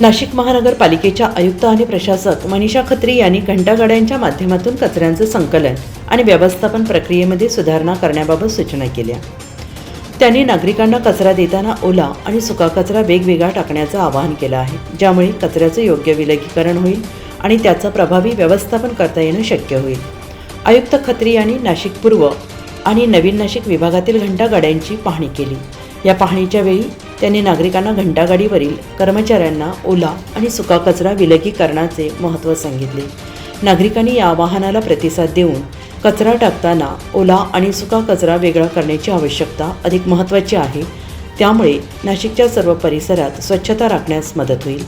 नाशिक महानगरपालिकेच्या आयुक्त आणि प्रशासक मनीषा खत्री यांनी घंटागाड्यांच्या माध्यमातून कचऱ्यांचं संकलन आणि व्यवस्थापन प्रक्रियेमध्ये सुधारणा करण्याबाबत सूचना केल्या. त्यांनी नागरिकांना कचरा देताना ओला आणि सुका कचरा वेगवेगळा टाकण्याचं आवाहन केलं आहे ज्यामुळे कचऱ्याचं योग्य विलगीकरण होईल आणि त्याचं प्रभावी व्यवस्थापन करता येणं शक्य होईल. आयुक्त खत्री यांनी नाशिक पूर्व आणि नवीन नाशिक विभागातील घंटागाड्यांची पाहणी केली. या पाहणीच्या वेळी त्यांनी नागरिकांना घंटागाडीवरील कर्मचाऱ्यांना ओला आणि सुका कचरा विलगीकरणाचे महत्त्व सांगितले. नागरिकांनी या आवाहनाला प्रतिसाद देऊन कचरा टाकताना ओला आणि सुका कचरा वेगळा करण्याची आवश्यकता अधिक महत्त्वाची आहे. त्यामुळे नाशिकच्या सर्व परिसरात स्वच्छता राखण्यास मदत होईल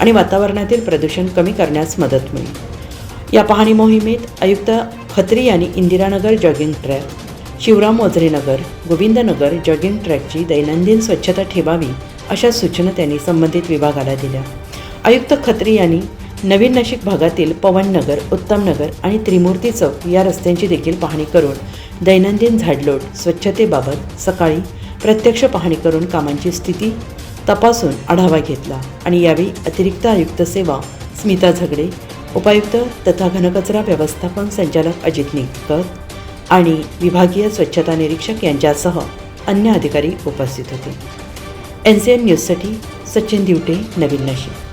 आणि वातावरणातील प्रदूषण कमी करण्यास मदत मिळेल या पाहणी मोहिमेत आयुक्त खत्री यांनी Indiranagar jogging track Shivram Mojre Govindnagar jogging ट्रॅकची दैनंदिन स्वच्छता ठेवावी अशा सूचना त्यांनी संबंधित विभागाला दिल्या. आयुक्त खत्री यांनी नवीन नाशिक भागातील पवननगर उत्तमनगर आणि त्रिमूर्ती चौक या रस्त्यांची देखील पाहणी करून दैनंदिन झाडलोट स्वच्छतेबाबत सकाळी प्रत्यक्ष पाहणी करून कामांची स्थिती तपासून आढावा घेतला आणि यावेळी अतिरिक्त आयुक्त सेवा स्मिता झगडे उपायुक्त तथा घनकचरा व्यवस्थापन संचालक अजित निकत आणि विभागीय स्वच्छता निरीक्षक यांच्यासह अन्य अधिकारी उपस्थित होते. एन सी एन न्यूजसाठी सचिन दिवटे नवीन नाशिक